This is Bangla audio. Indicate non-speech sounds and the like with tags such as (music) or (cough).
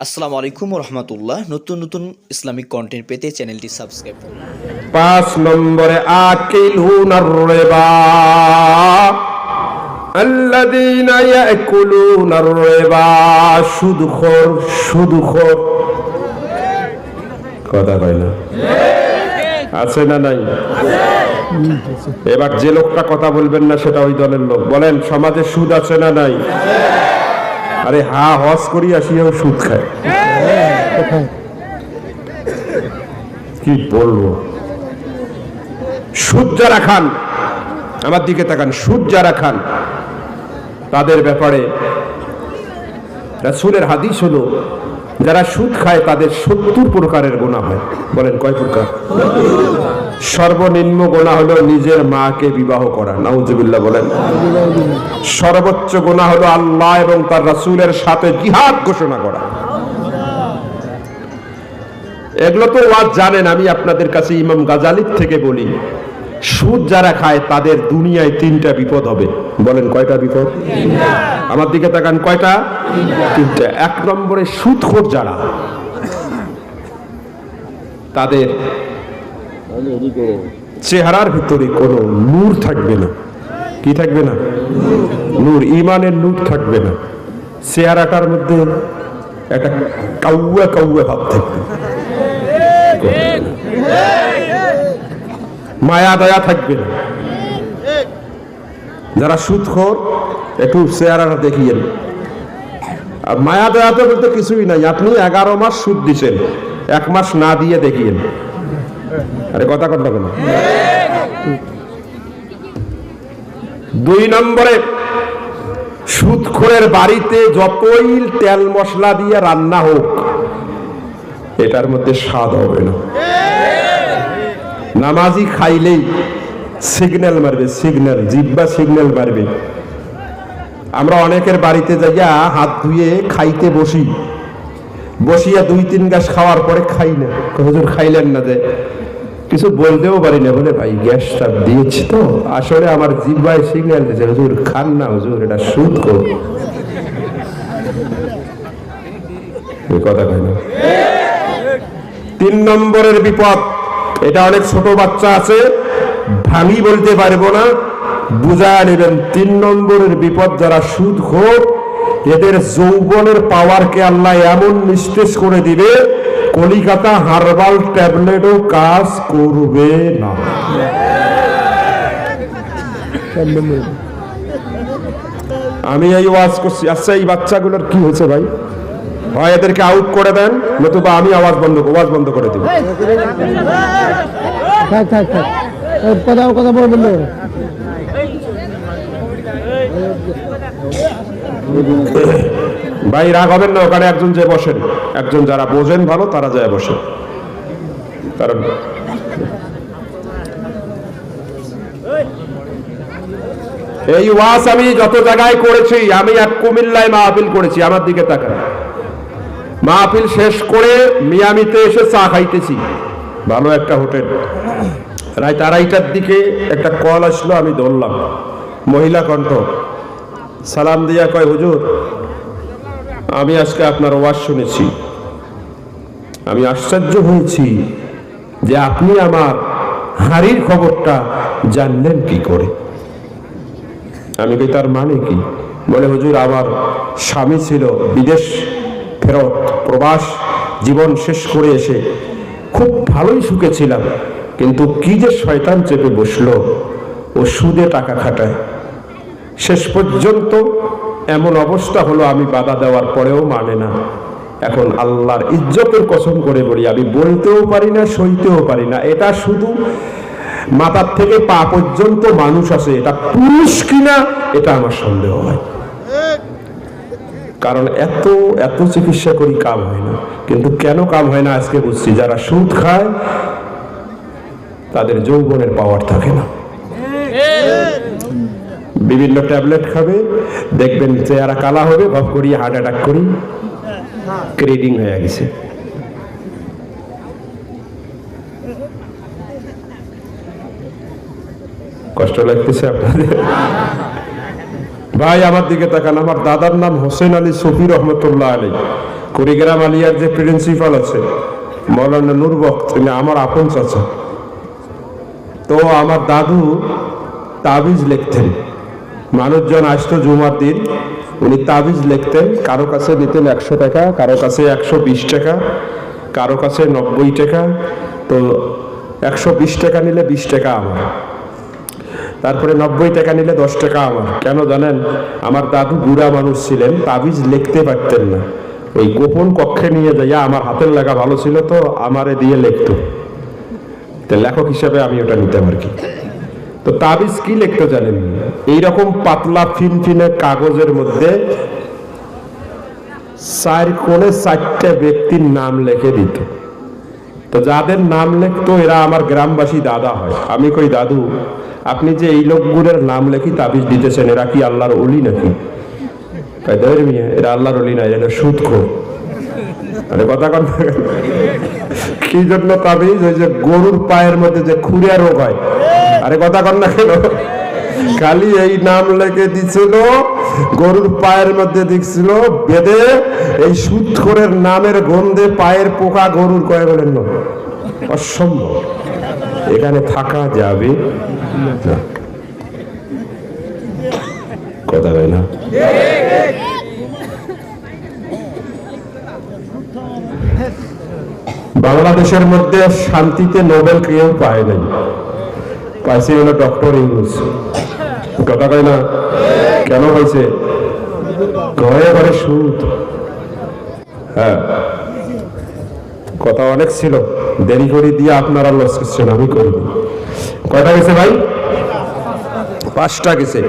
আসসালামু আলাইকুম রহমতুল্লাহ নতুন নতুন ইসলামিক কন্টেন্ট পেতে চ্যানেলটি সাবস্ক্রাইব করুন পাঁচ নম্বরে আকিলুন রিবা الذين يأكلون الربا সুদখোর সুদখোর কথা কয় না আছে না নাই এবার যে লোকটা কথা বলবেন না সেটা ওই দলের লোক বলেন সমাজে সুদ আছে না নাই আরে হা হস করি আসিয়াও সুদ খায়। কি বলব? সুদ যারা খান, আমার দিকে তাকান, সুদ যারা খান, তাদের ব্যাপারে রাসূলের হাদিস হলো, যারা সুদ খায় তাদের সত্তর প্রকারের গোনা হয়। বলেন কয় প্রকার? সর্বনিম্ন গোনা হলো নিজের মাকে বিবাহ করা। নাউজুবিল্লাহ বলেন। সর্বোচ্চ গোনা হলো আল্লাহ এবং তার রাসূলের সাথে জিহাদ ঘোষণা করা। এগুলো তো ওয়াজ জানেন, আমি আপনাদের কাছে ইমাম গাজালির থেকে বলি। সুদ যারা খায়, তাদের দুনিয়ায় তিনটা বিপদ হবে। বলেন, কয়টা বিপদ? আমার দিকে তাকান, কয়টা? তিনটা। এক নম্বরে সুদখোর যারা, তাদের চেহারার ভিতরে কোনো নূর থাকবে না। কি থাকবে না? নূর, ইমানের নূর থাকবে না। চেহারাটার মধ্যে একটা কাউয়া কাউয়া ভাব থাকবে। মায়া দয়া থাকবে না। যারা সুদখোর একটু চেহারাটা দেখিয়েন। মায়া দয়াতে বলতে কিছুই নাই। আপনি এগারো মাস সুদ দিছেন। এক মাস না দিয়ে দেখিয়েন। আরে কথা কথা কেন দুই নম্বরে সুদখোরের বাড়িতে যতই তেল মশলা দিয়ে রান্না হোক, এটার মধ্যে স্বাদ হবে না। নামাজি খাইলেই সিগন্যাল মারবে সিগন্যাল জিব্বা সিগন্যাল মারবে। আমরা অনেকের বাড়িতে যাইয়া হাত ধুয়ে খাইতে বসি। বসিয়া দুই তিন গ্যাস খাওয়ার পরে খাই না হুজুর, খাইলেন না যে? কিছু বলতেও পারি না। বলে, ভাই, গ্যাসটা দিয়েছি তো। আসলে আমার জিব্বায় সিগন্যাল দিয়েছে। হুজুর, খান না, হুজুর, এটা সুদ কর কথা কয় তিন নম্বরের বিপদ। এটা অনেক ছোট বাচ্চা আছে, ভাঙি বলতে পারব না। বুঝায় নেবেন, তিন নম্বরের বিপদ যারা সুদ খোর এদের যৌবনের পাওয়ারকে আল্লাহ এমন নিস্তেজ করে দিবে, কলিকাতা হার্বাল ট্যাবলেটও কাজ করবে না। আমি এই ওয়াজ করছি। আচ্ছা এই বাচ্চাগুলোর কি হয়েছে ভাই? হয় এদেরকে আউট করে দেন, নতুবা আমি আওয়াজ বন্ধ ওয়াজ বন্ধ করে দিব। কথা বলবেন (laughs) ভাই, রাগ হবেন না, ওখানে একজন যে বসেন। একজন যারা বোঝেন ভালো, তারা যায় বসে। কারণ এই ওয়াজ আমি যত জায়গায় করেছি, আমি এক কুমিল্লায় মাহফিল করেছি, আমার দিকে তাকান। মাহফিল শেষ করে মিয়ামিতে এসে চা খাইতেছি। ভালো একটা হোটেল। রাত আড়াইটার দিকে একটা কল আসলো, আমি ধরলাম। মহিলা কণ্ঠ। সালাম দিয়া কয়, হুজুর, আমি আজকে আপনার ওয়াজ শুনেছি। আমি আশ্চর্য হয়েছি যে আপনি আমার হাড়ির খবরটা জানলেন কি করে? আমি কি তার মানে কি? বলে, হুজুর, আমার স্বামী ছিল বিদেশ ফেরত, প্রবাস, জীবন শেষ করে এসে খুব ভালোই সুখে ছিলাম। কিন্তু কি যে শয়তান চেপে বসল, ও সুদে টাকা খাটায়। শেষ পর্যন্ত এমন অবস্থা হলো আমি বাধা দেওয়ার পরেও মানে না। এখন আল্লাহর ইজ্জতের কসম করে বলি, আমি বলতেও পারি না, সইতেও পারি না। এটা শুধু মাথার থেকে পা পর্যন্ত মানুষ আছে, এটা পুরুষ কিনা, এটা আমার সন্দেহ হয়। কারণ এত এত চিকিৎসা করি কাম হয় না। কিন্তু কেন কাম হয় না, আজকে বুঝছি, যারা সুদ খায়, তাদের যৌবনের পাওয়ার থাকে না। বিভিন্ন ট্যাবলেট খাবে, দেখবেন চেহারা কালা হবে, ভাব করি হার্ট অ্যাটাক করি। ক্রেডিং হয়ে গেছে। কষ্ট লাগতেছে আপনাদের? ভাই, আমার দিকে তাকান। আমার দাদার নাম হোসেন আলী সফি রহমতুল্লাহ আলী। কুড়িগ্রাম আলিয়ার যে প্রিন্সিপাল আছে, মৌলানা নূর বক্ত, তিনি আমার আপন চাচা। তো আমার দাদু তাবিজ লিখতেন। মানুষজন আসতো জুমার দিন, উনি তাবিজ লিখতেন, কারও কাছে দিতেন একশো টাকা, কারও কাছে একশো বিশ টাকা, কারও কাছে নব্বই টাকা, তো একশো বিশ টাকা নিলে বিশ টাকা আমার। তারপরে নব্বই টাকা নিলে দশ টাকা আমার। কেন জানেন? আমার দাদু বুড়া মানুষ ছিলেন, তাবিজ লিখতে পারতেন না। ওই গোপন কক্ষে নিয়ে যাইয়া আমার হাতের লেখা ভালো ছিল তো, আমারে দিয়ে লিখতো। লেখক হিসাবে আমি ওটা নিতাম আর কি। তো তাবিজ কি লিখতে জানেন? এইরকম পাতলা ফিনফিনে কাগজের মধ্যে চার কোণে চারটা ব্যক্তির নাম লিখে দিত। তো যাদের নাম লিখতো, এরা আমার গ্রামবাসী দাদা হয়। আমি কই, দাদু, আপনি যে এই লোকগুলোর নাম লেখি তাবিজ দিতেছেন, এরা কি আল্লাহর অলি নাকি? এরা আল্লাহর অলি না, এরা সুদ খো আরে কথা কন কি জন্য তাবিজ? ওই যে গরুর পায়ের মধ্যে যে খুরিয়া রোগ হয়। আরে কথা কন না কেন? খালি এই নাম লেখে দিছিল, গরুর পায়ের মধ্যে দেখছিল বেদে এই সুৎখরের নামের গন্ধে পায়ের পোকা গরুর কয়ে বলেন না। অসম্ভব। এখানে থাকা যাবে? কথা হয় না? বাংলাদেশের মধ্যে শান্তিতে নোবেল কেউ পায় নাই। পাইছে হলো ডক্টর ইউনুস কথা কয় না? কেন হয়েছে ঘরে ঘরে সুদ হ্যাঁ। কথা অনেক ছিল। দেরি করে দিয়ে আপনারা লস করছেন, আমি করিনি। কয়টা গেছে ভাই? পাঁচটা গেছে।